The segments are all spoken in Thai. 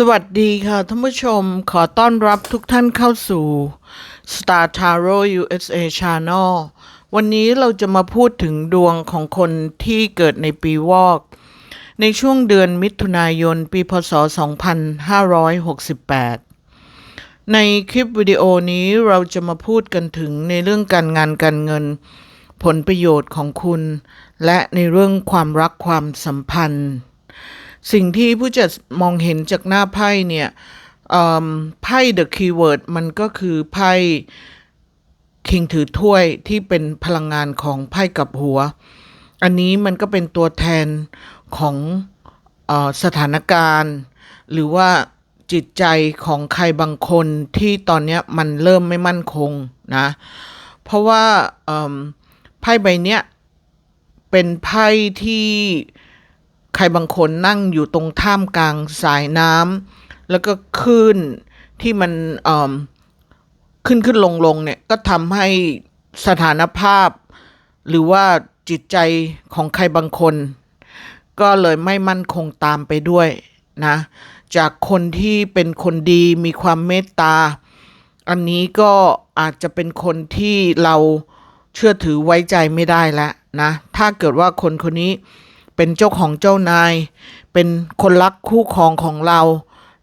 สวัสดีค่ะท่านผู้ชมขอต้อนรับทุกท่านเข้าสู่ Star Tarot USA Channel วันนี้เราจะมาพูดถึงดวงของคนที่เกิดในปีวอก ในช่วงเดือนมิถุนายนปีพศ 2568 ในคลิปวิดีโอนี้เราจะมาพูดกันถึงในเรื่องการงานการเงิน ผลประโยชน์ของคุณ และในเรื่องความรักความสัมพันธ์ สิ่งที่ผู้จัดมองเห็นจากหน้าไพ่เนี่ยเอิ่มไพ่ The Keyword มันก็คือไพ่คิงถือถ้วยที่เป็นพลังงานของไพ่กับหัว อันนี้มันก็เป็นตัวแทนของอสถานการณ์ หรือว่าจิตใจของใครบางคนที่ตอนนี้มันเริ่มไม่มั่นคงนะ เพราะว่าไพ่ใบเนี้ยเป็นไพ่ที่ ใครบางคนนั่งอยู่ตรงท่ามกลางสายน้ำแล้วก็คลื่นที่มันขึ้นขึ้นลงลงเนี่ยก็ทำให้สถานภาพ หรือว่าจิตใจของใครบางคน ก็เลยไม่มั่นคงตามไปด้วยนะจากคนที่เป็นคนดีมีความเมตตา อันนี้ก็อาจจะเป็นคนที่เราเชื่อถือไว้ใจไม่ได้แล้วนะ ถ้าเกิดว่าคนคนนี้ เป็นเจ้าของเจ้านาย เป็นคนรักคู่ครองของเรา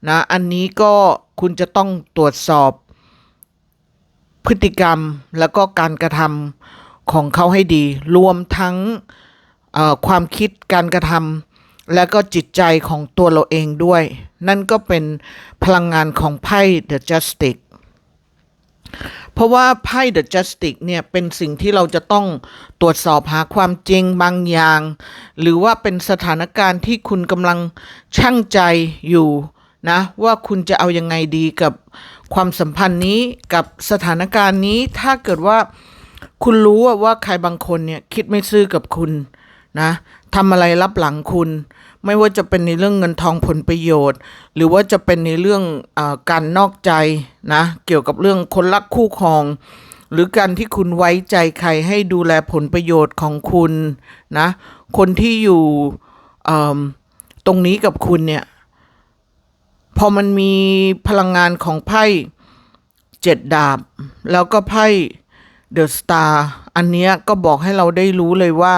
นะอันนี้ก็คุณจะต้องตรวจสอบ พฤติกรรมแล้วก็การกระทำของเขาให้ดี รวมทั้งความคิดการกระทำและก็จิตใจของตัวเราเองด้วย นั่นก็เป็นพลังงานของไพ่ The Justice เพราะว่าไพ่ The Justice เนี่ยเป็นสิ่งที่เราจะต้องตรวจสอบหาความจริงบางอย่าง หรือว่าเป็นสถานการณ์ที่คุณกำลังชั่งใจอยู่นะว่าคุณจะเอายังไงดีกับความสัมพันธ์นี้กับสถานการณ์นี้ถ้าเกิดว่าคุณรู้ว่าว่าใครบางคนเนี่ยคิดไม่ซื่อกับคุณนะ ทำอะไรรับหลังคุณ ไม่ว่าจะเป็นในเรื่องเงินทองผลประโยชน์ หรือว่าจะเป็นในเรื่องอการนอกใจนะเกี่ยวกับเรื่องคนรักคู่ครอง หรือการที่คุณไว้ใจใครให้ดูแลผลประโยชน์ของคุณนะคนที่อยู่ตรงนี้กับคุณเนี่ยพอมันมีพลังงานของไพ่เจ็ดดาบ แล้วก็ไพ่เดอะสตาร์อันเนี้ยก็บอกให้เราได้รู้เลยว่า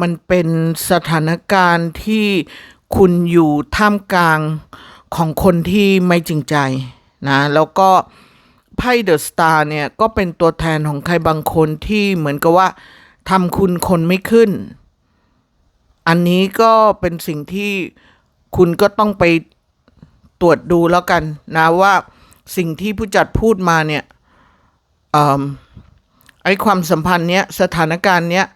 มันเป็นสถานการณ์ที่คุณอยู่ท่ามกลางของคนที่ไม่จริงใจนะแล้วก็ไพ่เดอะสตาร์เนี่ยก็เป็นตัวแทนของใครบางคนที่เหมือนกับว่าทำคุณคนไม่ขึ้น อันนี้ก็เป็นสิ่งที่คุณก็ต้องไปตรวจดูแล้วกันนะว่าสิ่งที่ผู้จัดพูดมาเนี่ยเอิ่มไอ้ความสัมพันธ์เนี้ยสถานการณ์เนี้ย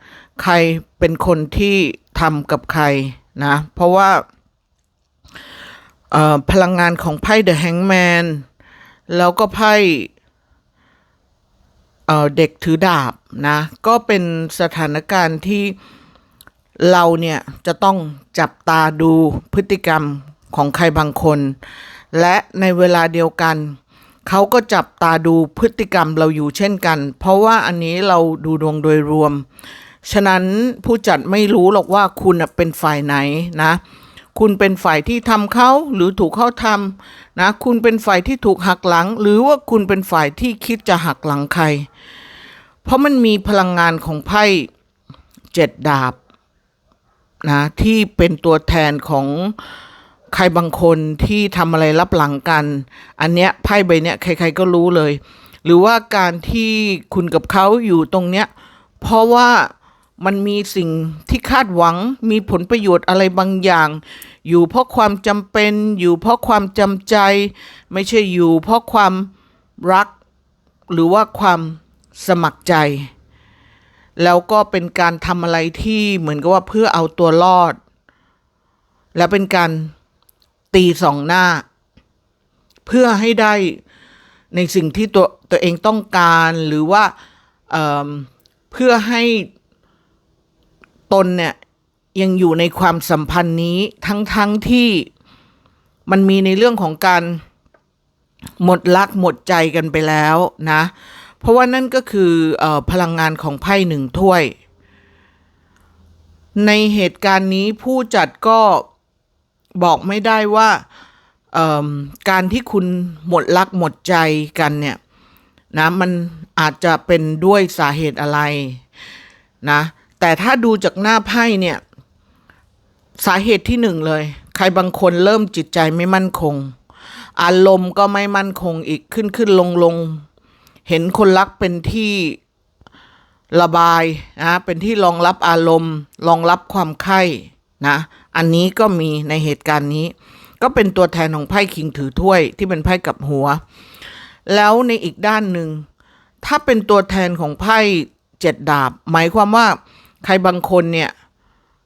ใครเป็นคนที่ทำกับใครนะ เพราะว่าพลังงานของไพ่ The Hangman แล้วก็ไพ่เด็กถือดาบนะ ก็เป็นสถานการณ์ที่เราเนี่ยจะต้องจับตาดูพฤติกรรมของใครบางคน และในเวลาเดียวกัน เขาก็จับตาดูพฤติกรรมเราอยู่เช่นกัน เพราะว่าอันนี้เราดูดวงโดยรวม ฉะนั้นผู้จัดไม่รู้หรอกว่าคุณเป็นฝ่ายไหนนะ คุณเป็นฝ่ายที่ทำเขาหรือถูกเขาทำนะ คุณเป็นฝ่ายที่ถูกหักหลัง หรือว่าคุณเป็นฝ่ายที่คิดจะหักหลังใคร เพราะมันมีพลังงานของไพ่เจ็ดดาบนะที่เป็นตัวแทนของใครบางคนที่ทำอะไรรับหลังกัน อันเนี้ยไพ่ใบเนี้ยใคร ๆก็รู้เลย หรือว่าการที่คุณกับเขาอยู่ตรงเนี้ยเพราะว่า มันมีสิ่งที่คาดหวังมีผลประโยชน์อะไรบางอย่าง อยู่เพราะความจำเป็น อยู่เพราะความจำใจ ไม่ใช่อยู่เพราะความรัก หรือว่าความสมัครใจ แล้วก็เป็นการทำอะไรที่เหมือนกับว่าเพื่อเอาตัวรอด และเป็นการตีสองหน้า เพื่อให้ได้ในสิ่งที่ตัวตัวเองต้องการหรือว่าเเพื่อให้ ตนเนี่ยยังอยู่ในความสัมพันธ์นี้ทั้งทั้งที่มันมีในเรื่องของการหมดรักหมดใจกันไปแล้วนะ เพราะว่านั่นก็คือออพลังงานของไพ่หนึ่งถ้วย ในเหตุการณ์นี้ผู้จัดก็บอกไม่ได้ว่าการที่คุณหมดรักหมดใจกันเนี่ยนะมันอาจจะเป็นด้วยสาเหตุอะไรนะ แต่ถ้าดูจากหน้าไพ่เนี่ย สาเหตุที่หนึ่งเลย ใครบางคนเริ่มจิตใจไม่มั่นคง อารมณ์ก็ไม่มั่นคงอีกขึ้นขึ้นลงลงเห็นคนรักเป็นที่ระบายนะเป็นที่รองรับอารมณ์รองรับความไข้นะ อันนี้ก็มีในเหตุการณ์นี้ ก็เป็นตัวแทนของไพ่คิงถือถ้วยที่เป็นไพ่กับหัว แล้วในอีกด้านหนึ่ง ถ้าเป็นตัวแทนของไพ่เจ็ดดาบ หมายความว่า ใครบางคนเนี่ย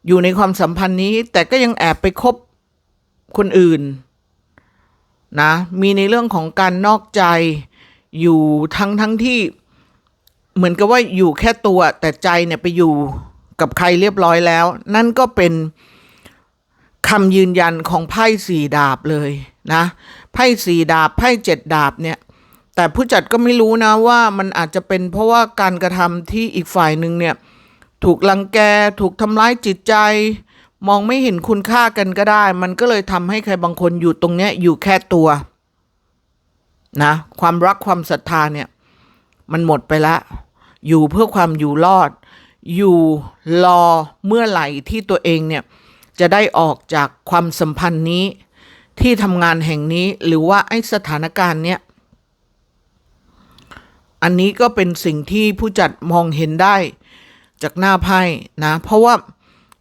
อยู่ในความสัมพันธ์นี้ แต่ก็ยังแอบไปคบคนอื่นนะมีในเรื่องของการนอกใจอยู่ทั้งทั้งที่เหมือนกับว่าอยู่แค่ตัวแต่ใจเนี่ยไปอยู่กับใครเรียบร้อยแล้ว นั่นก็เป็นคำยืนยันของไพ่สี่ดาบเลยนะไพ่สี่ดาบไพ่เจ็ดดาบเนี่ย แต่ผู้จัดก็ไม่รู้นะว่ามันอาจจะเป็นเพราะว่าการกระทำที่อีกฝ่ายหนึ่งเนี่ย ถูกลังแก ถูกทำร้ายจิตใจ มองไม่เห็นคุณค่ากันก็ได้ มันก็เลยทำให้ใครบางคนอยู่ตรงเนี้ยอยู่แค่ตัวนะความรักความศรัทธาเนี่ย มันหมดไปล้วอยู่เพื่อความอยู่รอด อยู่รอเมื่อไหร่ที่ตัวเองเนี่ยจะได้ออกจากความสัมพันธ์นี้ ที่ทำงานแห่งนี้หรือว่าไอ้สถานการณ์เนี้ยอันนี้ก็เป็นสิ่งที่ผู้จัดมองเห็นได้ จากหน้าไพ่นะ เพราะว่า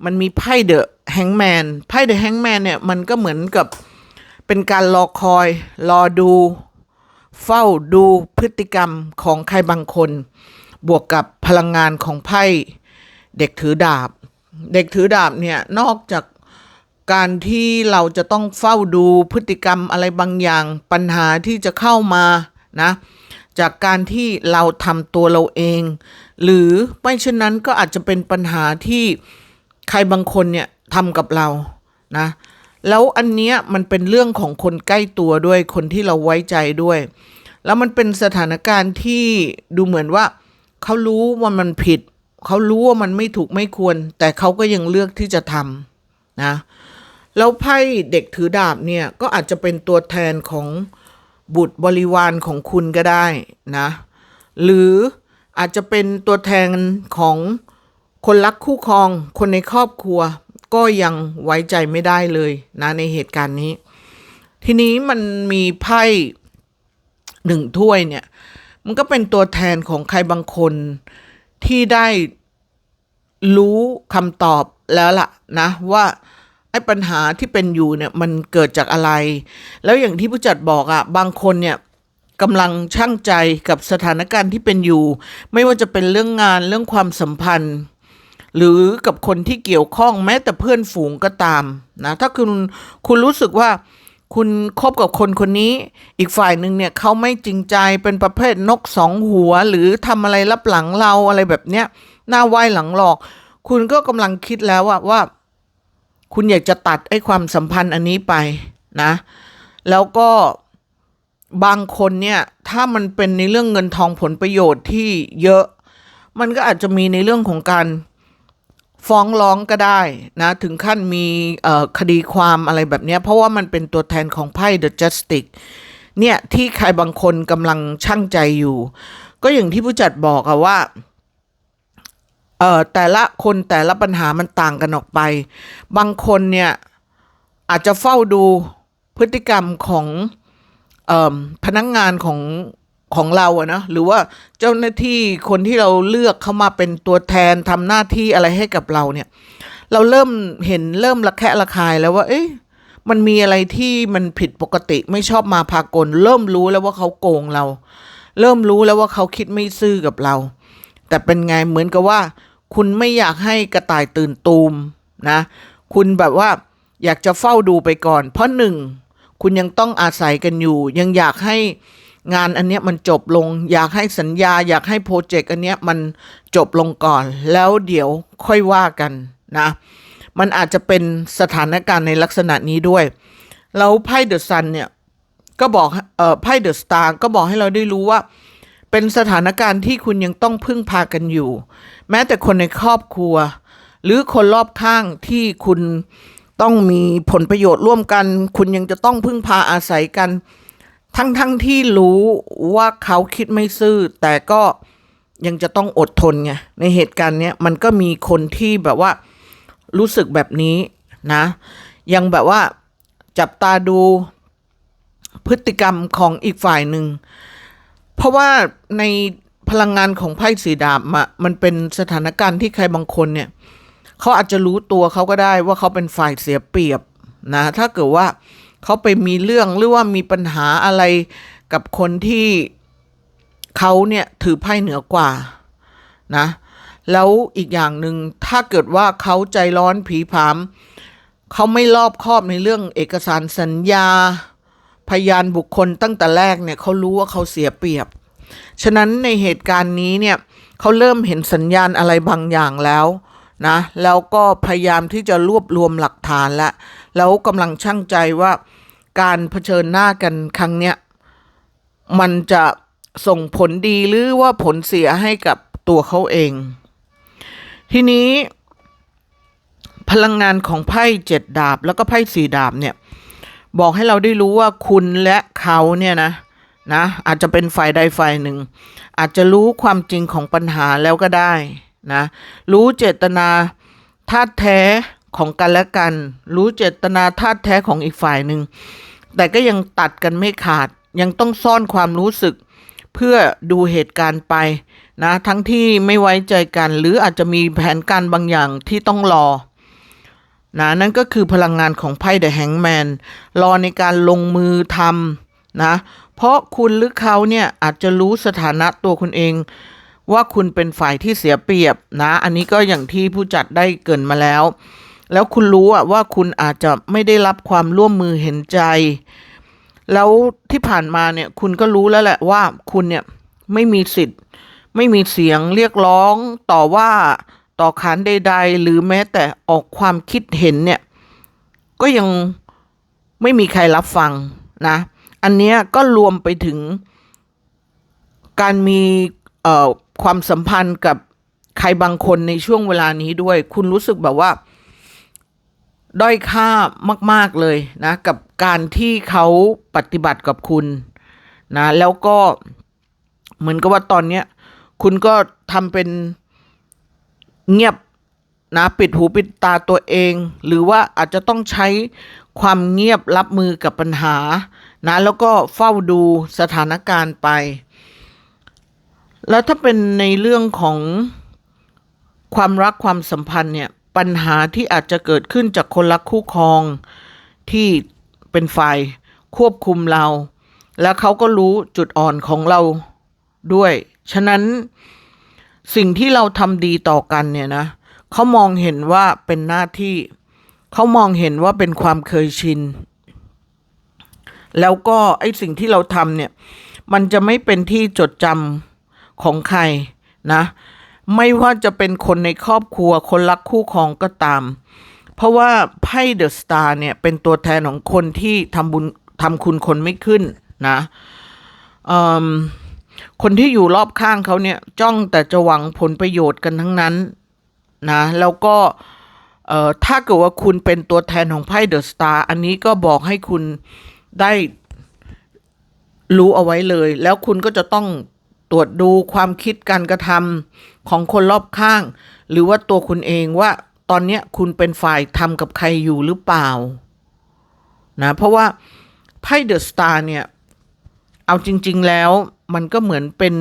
มันมีไพ่เดอะแฮงแมนไพ่เดอะแฮงแมนเนี่ยมันก็เหมือนกับเป็นการรอคอย รอดู เฝ้าดูพฤติกรรมของใครบางคน บวกกับพลังงานของไพ่เด็กถือดาบ เด็กถือดาบเนี่ยนอกจากการที่เราจะต้องเฝ้าดูพฤติกรรมอะไรบางอย่าง ปัญหาที่จะเข้ามานะ จากการที่เราทำตัวเราเอง หรือไม่เช่นนั้นก็อาจจะเป็นปัญหาที่ใครบางคนเนี่ยทำกับเรานะแล้วอันเนี้ยมันเป็นเรื่องของคนใกล้ตัวด้วยคนที่เราไว้ใจด้วย แล้วมันเป็นสถานการณ์ที่ดูเหมือนว่าเขารู้ว่ามันผิด เขารู้ว่ามันไม่ถูกไม่ควร แต่เขาก็ยังเลือกที่จะทำนะแล้วไพ่เด็กถือดาบเนี่ยก็อาจจะเป็นตัวแทนของบุตรบริวารของคุณก็ได้นะ หรือ อาจจะเป็นตัวแทนของคนรักคู่ครอง คนในครอบครัว ก็ยังไว้ใจไม่ได้เลยนะในเหตุการณ์นี้ ทีนี้มันมีไพ่หนึ่งถ้วยเนี่ย มันก็เป็นตัวแทนของใครบางคนที่ได้รู้คำตอบแล้วล่ะนะว่าไอ้ปัญหาที่เป็นอยู่เนี่ยมันเกิดจากอะไร แล้วอย่างที่ผู้จัดบอกอะ่ะบางคนเนี่ย กำลังช่างใจกับสถานการณ์ที่เป็นอยู่ ไม่ว่าจะเป็นเรื่องงานเรื่องความสัมพันธ์ หรือกับคนที่เกี่ยวข้องแม้แต่เพื่อนฝูงก็ตามนะถ้าคุณคุณรู้สึกว่าคุณคบกับคนคนนี้อีกฝ่ายหนึ่งเนี่ยเขาไม่จริงใจเป็นประเภทนกสองหัว หรือทำอะไรรับหลังเราอะไรแบบเนี้ยหน้าไหวหลังหลอก คุณก็กำลังคิดแล้วว่าว่า คุณอยากจะตัดไอ้ความสัมพันธ์อันนี้ไปนะ แล้วก็ บางคนเนี่ยถ้ามันเป็นในเรื่องเงินทองผลประโยชน์ที่เยอะ มันก็อาจจะมีในเรื่องของการฟ้องร้องก็ได้นะ ถึงขั้นมีคดีความอะไรแบบนี้เพราะว่ามันเป็นตัวแทนของไพ่ The Justice เนี่ย ที่ใครบางคนกำลังช่างใจอยู่ ก็อย่างที่ผู้จัดบอกอะว่าเอ่อแต่ละคนแต่ละปัญหามันต่างกันออกไป บางคนเนี่ย อาจจะเฝ้าดูพฤติกรรมของ พนักงงานของของเราอะนะหรือว่าเจ้าหน้าที่คนที่เราเลือกเข้ามาเป็นตัวแทนทำหน้าที่อะไรให้กับเราเนี่ย เราเริ่มเห็นเริ่มระแคะระคายแล้วว่า เอ๊ะมันมีอะไรที่มันผิดปกติไม่ชอบมาพากล เริ่มรู้แล้วว่าเขาโกงเรา เริ่มรู้แล้วว่าเขาคิดไม่ซื่อกับเรา แต่เป็นไงเหมือนกับว่า คุณไม่อยากให้กระต่ายตื่นตูมนะ คุณแบบว่าอยากจะเฝ้าดูไปก่อน เพราะหนึ่ง คุณยังต้องอาศัยกันอยู่ ยังอยากให้งานอันเนี้ยมันจบลง อยากให้สัญญา อยากให้โปรเจกต์อันเนี้ยมันจบลงก่อน แล้วเดี๋ยวค่อยว่ากันนะ มันอาจจะเป็นสถานการณ์ในลักษณะนี้ด้วย แล้วไพ่เดอะซันเนี่ยก็บอกเอ่อไพ่เดอะสตาร์ก็บอกให้เราได้รู้ว่า เป็นสถานการณ์ที่คุณยังต้องพึ่งพากันอยู่ แม้แต่คนในครอบครัว หรือคนรอบข้างที่คุณ ต้องมีผลประโยชน์ร่วมกัน คุณยังจะต้องพึ่งพาอาศัยกัน ทั้งทั้งที่รู้ว่าเขาคิดไม่ซื่อ แต่ก็ยังจะต้องอดทนไงในเหตุการณ์เนี้ยมันก็มีคนที่แบบว่ารู้สึกแบบนี้นะ ยังแบบว่าจับตาดูพฤติกรรมของอีกฝ่ายหนึ่ง เพราะว่าในพลังงานของไพ่สีดาบมันเป็นสถานการณ์ที่ใครบางคนเนี่ย เขาอาจจะรู้ตัวเขาก็ได้ว่าเขาเป็นฝ่ายเสียเปรียบนะถ้าเกิดว่าเขาไปมีเรื่องหรือว่ามีปัญหาอะไรกับคนที่เขาเนี่ยถือไพ่เหนือกว่านะแล้วอีกอย่างหนึ่งถ้าเกิดว่าเขาใจร้อนผีผามเขาไม่รอบคอบในเรื่องเอกสารสัญญา พยานบุคคลตั้งแต่แรกเนี่ยเขารู้ว่าเขาเสียเปรียบ ฉะนั้นในเหตุการณ์นี้เนี่ยเขาเริ่มเห็นสัญญาณอะไรบางอย่างแล้ว นะแล้วก็พยายามที่จะรวบรวมหลักฐานและ แล้วกำลังช่างใจว่าการเผชิญหน้ากันครั้งเนี้ยมันจะส่งผลดีหรือว่าผลเสียให้กับตัวเขาเอง ทีนี้ พลังงานของไพ่เจ็ดดาบ แล้วก็ไพ่สี่ดาบเนี่ย บอกให้เราได้รู้ว่าคุณและเขาเนี่ยนะนะอาจจะเป็นฝ่ายใดฝ่ายหนึ่ง อาจจะรู้ความจริงของปัญหาแล้วก็ได้ นะรู้เจตนาธาตุแท้ของกันและกัน รู้เจตนาธาตุแท้ของอีกฝ่ายหนึ่งแต่ก็ยังตัดกันไม่ขาดยังต้องซ่อนความรู้สึก เพื่อดูเหตุการณ์ไปนะทั้งที่ไม่ไว้ใจกัน หรืออาจจะมีแผนการบางอย่างที่ต้องรอนะนั่นก็คือพลังงานของไพ่เดอะแฮงแมนรอในการลงมือทำนะเพราะคุณหรือเขาเนี่ยอาจจะรู้สถานะตัวคุณเอง ว่าคุณเป็นฝ่ายที่เสียเปรียบนะ อันนี้ก็อย่างที่ผู้จัดได้เกินมาแล้ว แล้วคุณรู้อะว่าคุณอาจจะไม่ได้รับความร่วมมือเห็นใจ แล้วที่ผ่านมาเนี่ยคุณก็รู้แล้วแหละว่าคุณเนี่ยไม่มีสิทธิ์ ไม่มีเสียงเรียกร้องต่อว่าต่อขานใด ๆ หรือแม้แต่ออกความคิดเห็นเนี่ย ก็ยังไม่มีใครรับฟังนะ อันเนี้ยก็รวมไปถึงการมีเอ่อความสัมพันธ์กับใครบางคนในช่วงเวลานี้ด้วย คุณรู้สึกแบบว่า ด้อยค่ามาก ๆเลยนะ กับการที่เขาปฏิบัติกับคุณนะ แล้วก็เหมือนกับว่าตอนเนี้ย คุณก็ทำเป็นเงียบนะปิดหูปิดตาตัวเอง หรือว่าอาจจะต้องใช้ความเงียบรับมือกับปัญหานะ แล้วก็เฝ้าดูสถานการณ์ไป แล้วถ้าเป็นในเรื่องของความรักความสัมพันธ์เนี่ยปัญหาที่อาจจะเกิดขึ้นจากคนรักคู่ครองที่เป็นฝ่ายควบคุมเรา แล้วเขาก็รู้จุดอ่อนของเราด้วย ฉะนั้นสิ่งที่เราทำดีต่อกันเนี่ยนะเขามองเห็นว่าเป็นหน้าที่ เขามองเห็นว่าเป็นความเคยชิน แล้วก็ไอ้สิ่งที่เราทำเนี่ย มันจะไม่เป็นที่จดจำ ของใครนะ ไม่ว่าจะเป็นคนในครอบครัวคนรักคู่ครองก็ตาม เพราะว่าไพ่เดอะสตาร์เนี่ยเป็นตัวแทนของคนที่ทำบุญทำคุณคนไม่ขึ้นนะคนที่อยู่รอบข้างเขาเนี่ยจ้องแต่จะหวังผลประโยชน์กันทั้งนั้นนะแล้วก็ถ้าเกิดว่าคุณเป็นตัวแทนของไพ่เดอะสตาร์อันนี้ก็บอกให้คุณได้รู้เอาไว้เลย แล้วคุณก็จะต้อง ตรวจดูความคิดการกระทำของคนรอบข้าง หรือว่าตัวคุณเองว่าตอนนี้คุณเป็นฝ่ายทำกับใครอยู่หรือเปล่านะเพราะว่าไพ่เดอะสตาร์เนี่ย เอาจริง ๆแล้วมันก็เหมือนเป็น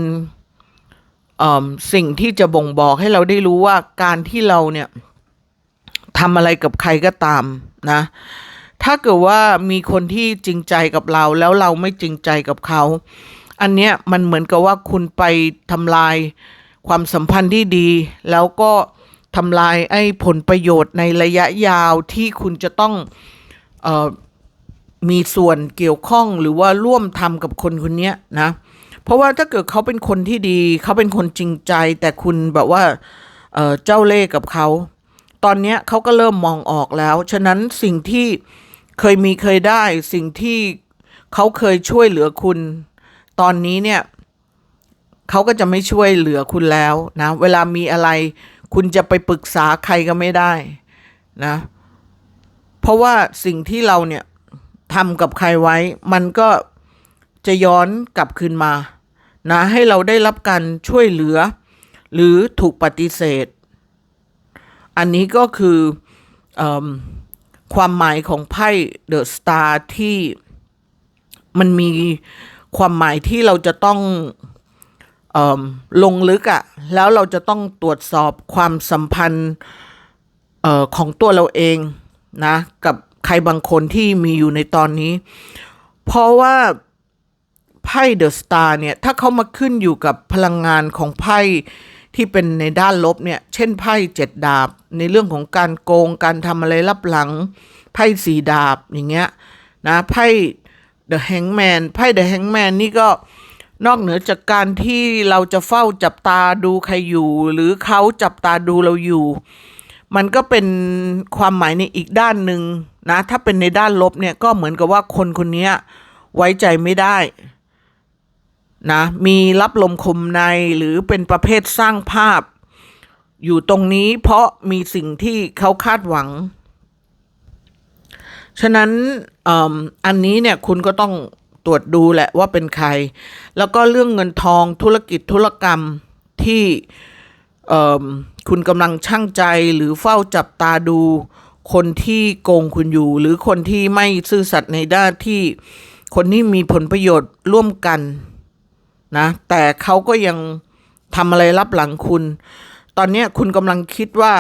สิ่งที่จะบ่งบอกให้เราได้รู้ว่าการที่เราเนี่ยทำอะไรกับใครก็ตามนะ ถ้าเกิดว่ามีคนที่จริงใจกับเราแล้วเราไม่จริงใจกับเขา อันเนี้ยมันเหมือนกับว่าคุณไปทำลายความสัมพันธ์ที่ดี แล้วก็ทำลายไอ้ผลประโยชน์ในระยะยาวที่คุณจะต้องเอ่อมีส่วนเกี่ยวข้องหรือว่าร่วมทำกับคนคนเนี้ยนะ เพราะว่าถ้าเกิดเขาเป็นคนที่ดี เขาเป็นคนจริงใจ แต่คุณแบบว่าเอ่อเจ้าเล่ห์กับเขา ตอนเนี้ยเขาก็เริ่มมองออกแล้ว ฉะนั้นสิ่งที่เคยมีเคยได้ สิ่งที่เขาเคยช่วยเหลือคุณ ตอนนี้เนี่ยเขาก็จะไม่ช่วยเหลือคุณแล้วนะ เวลามีอะไร คุณจะไปปรึกษาใครก็ไม่ได้นะ เพราะว่าสิ่งที่เราเนี่ยทำกับใครไว้ มันก็จะย้อนกลับคืนมานะให้เราได้รับการช่วยเหลือ หรือถูกปฏิเสธ อันนี้ก็คืออความหมายของไพ่เดอะสตาร์ที่มันมี ความหมายที่เราจะต้องเอลงลึกอะ่ะ แล้วเราจะต้องตรวจสอบความสัมพันธ์ออของตัวเราเองนะ กับใครบางคนที่มีอยู่ในตอนนี้ เพราะว่าไพ่เดอะสตาร์เนี่ย ถ้าเขามาขึ้นอยู่กับพลังงานของไพ่ที่เป็นในด้านลบเนี่ย เช่นไพ่เจ็ดดาบ ในเรื่องของการโกงการทำอะไรลับหลัง ไพ่สีดาบอย่างเงี้ยนะไพ่ เดอะแฮงแมนไพ่เดอะแฮงแมนนี่ก็นอกเหนือจากการที่เราจะเฝ้าจับตาดูใครอยู่ หรือเขาจับตาดูเราอยู่ มันก็เป็นความหมายในอีกด้านหนึ่งนะ ถ้าเป็นในด้านลบเนี่ยก็เหมือนกับว่าคนคนนี้ไว้ใจไม่ได้นะมีรับลมคมในหรือเป็นประเภทสร้างภาพ อยู่ตรงนี้เพราะมีสิ่งที่เขาคาดหวัง ฉะนั้นออันนี้เนี่ยคุณก็ต้องตรวจดูแหละว่าเป็นใคร แล้วก็เรื่องเงินทองธุรกิจธุรกรรมที่คุณกำลังช่างใจหรือเฝ้าจับตาดูคนที่โกงคุณอยู่ หรือคนที่ไม่ซื่อสัตย์ในด้านที่คนที่มีผลประโยชน์ร่วมกันนะแต่เขาก็ยังทำอะไรรับหลังคุณ ตอนนี้คุณกำลังคิดว่า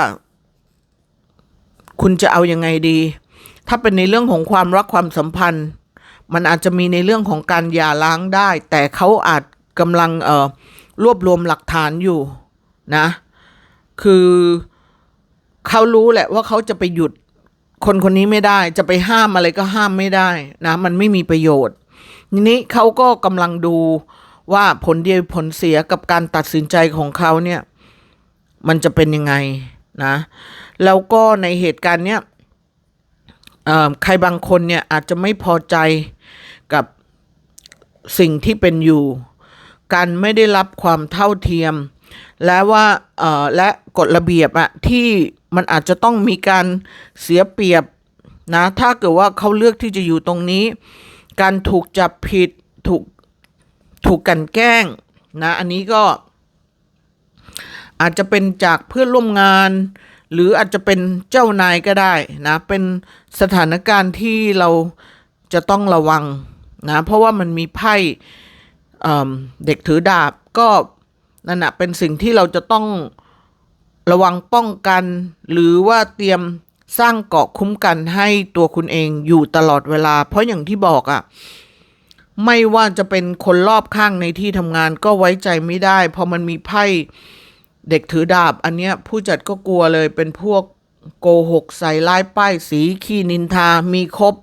คุณจะเอาอยัางไงดี ถ้าเป็นในเรื่องของความรักความสัมพันธ์ มันอาจจะมีในเรื่องของการหย่าร้างได้ แต่เขาอาจกำลังเอ่อรวบรวมหลักฐานอยู่นะ คือเขารู้แหละว่าเขาจะไปหยุดคนคนนี้ไม่ได้ จะไปห้ามอะไรก็ห้ามไม่ได้นะ มันไม่มีประโยชน์ทีนี้เขาก็กำลังดูว่าผลดีผลเสียกับการตัดสินใจของเขาเนี่ย มันจะเป็นยังไงนะ แล้วก็ในเหตุการณ์เนี้ย ใครบางคนเนี่ยอาจจะไม่พอใจกับสิ่งที่เป็นอยู่ การไม่ได้รับความเท่าเทียม และว่าและกฎระเบียบอะที่มันอาจจะต้องมีการเสียเปรียบนะถ้าเกิดว่าเขาเลือกที่จะอยู่ตรงนี้ การถูกจับผิดถูกถูกกันแกล้งนะอันนี้ก็อาจจะเป็นจากเพื่อนร่วมงาน หรืออาจจะเป็นเจ้านายก็ได้นะเป็นสถานการณ์ที่เราจะต้องระวังนะเพราะว่ามันมีไพ่เด็กถือดาบก็นั่นแหะเป็นสิ่งที่เราจะต้องระวังป้องกัน หรือว่าเตรียมสร้างเกาะคุ้มกันให้ตัวคุณเองอยู่ตลอดเวลา เพราะอย่างที่บอกอะ่ะไม่ว่าจะเป็นคนรอบข้างในที่ทำงานก็ไว้ใจไม่ได้พอมันมีไพ่ เด็กถือดาบอันเนี้ยผู้จัดก็กลัวเลยเป็นพวกโกหกใส่ลายป้ายสีขี้นินทามีครบ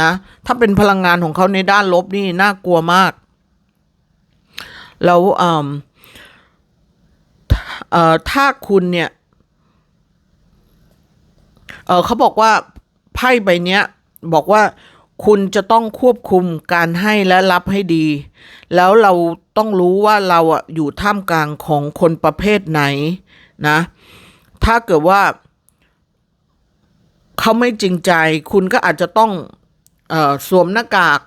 นะ ถ้าเป็นพลังงานของเขาในด้านลบนี่น่ากลัวมาก แล้วเอ่อถ้าคุณเนี่ยเออเขาบอกว่าไพ่ใบเนี้ย บอกว่า คุณจะต้องควบคุมการให้และรับให้ดี แล้วเราต้องรู้ว่าเราอะอยู่ท่ามกลางของคนประเภทไหนนะ ถ้าเกิดว่า เขาไม่จริงใจ คุณก็อาจจะต้องออสวมหน้ากาก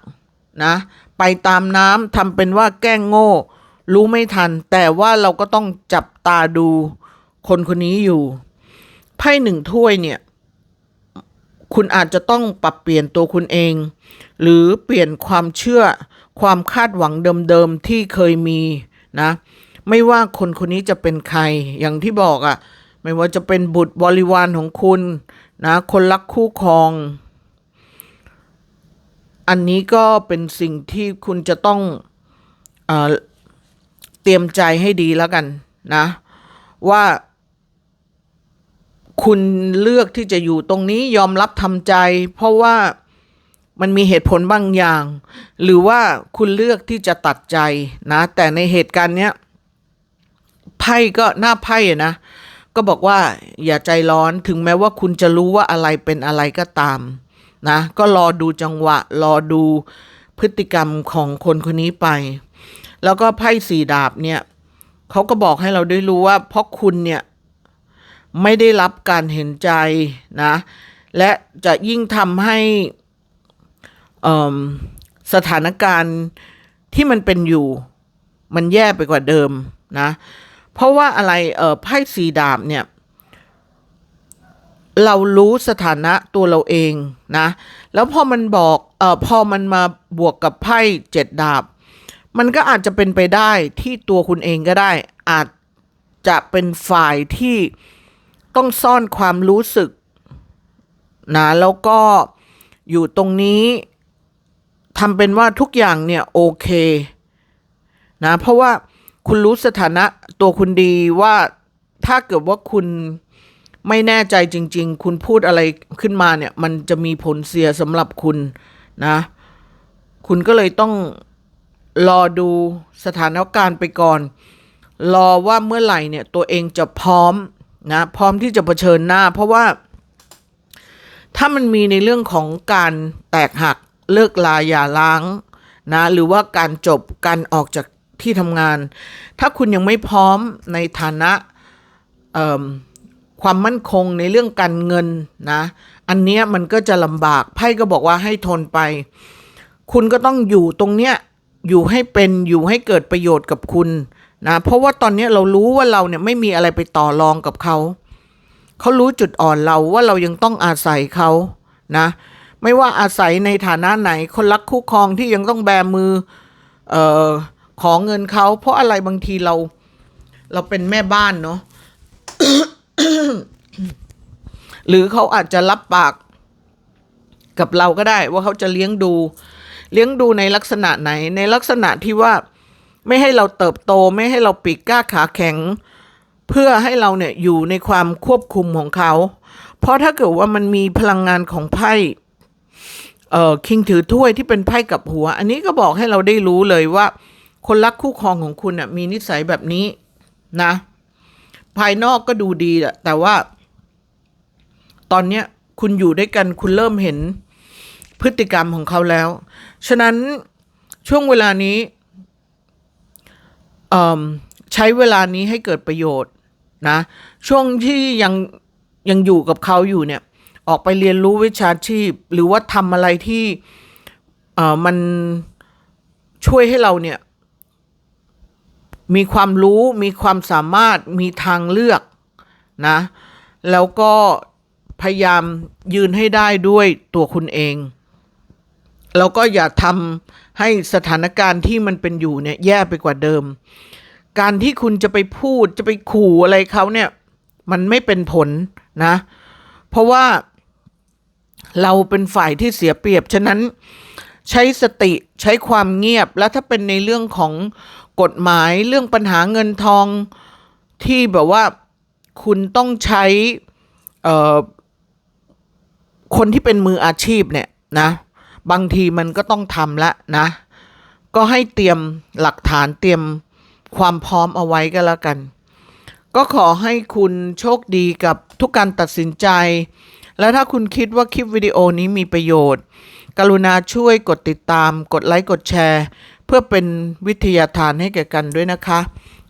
นะ ไปตามน้ำทำเป็นว่าแกล้งโง่ รู้ไม่ทัน แต่ว่าเราก็ต้องจับตาดูคนคนนี้อยู่ ไพ่หนึ่งถ้วยเนี่ย คุณอาจจะต้องปรับเปลี่ยนตัวคุณเอง หรือเปลี่ยนความเชื่อความคาดหวังเดิมๆที่เคยมีนะ ไม่ว่าคนคนนี้จะเป็นใครอย่างที่บอกอะ่ะ ไม่ว่าจะเป็นบุตรบริวารของคุณนะคนรักคู่ครอง อันนี้ก็เป็นสิ่งที่คุณจะต้องเอเตรียมใจให้ดีแล้วกันนะ ว่า คุณเลือกที่จะอยู่ตรงนี้ยอมรับทำใจ เพราะว่ามันมีเหตุผลบางอย่าง หรือว่าคุณเลือกที่จะตัดใจนะ แต่ในเหตุการณ์เนี้ยไพ่ก็หน้าไพ่นะ ก็บอกว่าอย่าใจร้อนถึงแม้ว่าคุณจะรู้ว่าอะไรเป็นอะไรก็ตามนะ ก็รอดูจังหวะ รอดูพฤติกรรมของคนคนนี้ไป แล้วก็ไพ่สี่ดาบเนี่ยเขาก็บอกให้เราได้รู้ว่าเพราะคุณเนี่ย ไม่ได้รับการเห็นใจนะ และจะยิ่งทำให้สถานการณ์ที่มันเป็นอยู่ มันแย่ไปกว่าเดิมนะ เพราะว่าอะไรเออไพ่สีดาบเนี่ย เรารู้สถานะตัวเราเองนะ แล้วพอมันบอกเออพอมันมาบวกกับไพ่เจ็ดดาบ มันก็อาจจะเป็นไปได้ที่ตัวคุณเองก็ได้ อาจจะเป็นฝ่ายที่ ต้องซ่อนความรู้สึกนะแล้วก็อยู่ตรงนี้ทำเป็นว่าทุกอย่างเนี่ยโอเคนะเพราะว่าคุณรู้สถานะตัวคุณดีว่าถ้าเกิดว่าคุณไม่แน่ใจจริง ๆ คุณพูดอะไรขึ้นมาเนี่ย มันจะมีผลเสียสำหรับคุณนะ คุณก็เลยต้องรอดูสถานการณ์ไปก่อน รอว่าเมื่อไหร่เนี่ยตัวเองจะพร้อม นะพร้อมที่จะเผชิญหน้า เพราะว่า ถ้ามันมีในเรื่องของการแตกหักเลิกลาอย่าล้างนะหรือว่าการจบการออกจากที่ทำงาน ถ้าคุณยังไม่พร้อมในฐานะความมั่นคงในเรื่องการเงินนะ อันเนี้ยมันก็จะลำบากไพ่ก็บอกว่าให้ทนไป คุณก็ต้องอยู่ตรงเนี้ยอยู่ให้เป็นอยู่ให้เกิดประโยชน์กับคุณ นะเพราะว่าตอนนี้เรารู้ว่าเราเนี่ยไม่มีอะไรไปต่อรองกับเขา เขารู้จุดอ่อนเราว่าเรายังต้องอาศัยเขานะ ไม่ว่าอาศัยในฐานะไหนคนรักคู่ครองที่ยังต้องแบมือเอ่อขอเงินเขา เพราะอะไรบางทีเรา เราเป็นแม่บ้านเนาะหรือเขาอาจจะรับปากกับเราก็ได้ว่าเขาจะเลี้ยงดู เลี้ยงดูในลักษณะไหนในลักษณะที่ว่า ไม่ให้เราเติบโตไม่ให้เราปีกกล้าขาแข็ง เพื่อให้เราเนี่ยอยู่ในความควบคุมของเขา เพราะถ้าเกิดว่ามันมีพลังงานของไพ่เอ่อคิงถือถ้วยที่เป็นไพ่กับหัว อันนี้ก็บอกให้เราได้รู้เลยว่า คนรักคู่ครองของคุณน่ะมีนิสัยแบบนี้นะ ภายนอกก็ดูดีแหละแต่ว่า ตอนเนี้ยคุณอยู่ด้วยกันคุณเริ่มเห็นพฤติกรรมของเขาแล้ว ฉะนั้นช่วงเวลานี้ ใช้เวลานี้ให้เกิดประโยชน์นะ ช่วงที่ยังยังอยู่กับเขาอยู่เนี่ย ออกไปเรียนรู้วิชาชีพ หรือว่าทำอะไรที่เออมันช่วยให้เราเนี่ย มีความรู้มีความสามารถมีทางเลือกนะ แล้วก็พยายามยืนให้ได้ด้วยตัวคุณเอง แล้วก็อย่าทำให้สถานการณ์ที่มันเป็นอยู่เนี่ยแย่ไปกว่าเดิม การที่คุณจะไปพูดจะไปขู่อะไรเขาเนี่ย มันไม่เป็นผลนะ เพราะว่าเราเป็นฝ่ายที่เสียเปรียบ ฉะนั้นใช้สติใช้ความเงียบ แล้วถ้าเป็นในเรื่องของกฎหมายเรื่องปัญหาเงินทองที่แบบว่าคุณต้องใช้คนที่เป็นมืออาชีพเนี่ยนะ บางทีมันก็ต้องทำละนะ ก็ให้เตรียมหลักฐานเตรียมความพร้อมเอาไว้ก็แล้วกัน ก็ขอให้คุณโชคดีกับทุกการตัดสินใจ และถ้าคุณคิดว่าคลิปวิดีโอนี้มีประโยชน์ กรุณาช่วยกดติดตาม กดไลค์กดแชร์ เพื่อเป็นวิทยาทานให้แก่กันด้วยนะคะ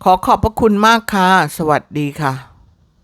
ขอขอบพระคุณมากค่ะ สวัสดีค่ะ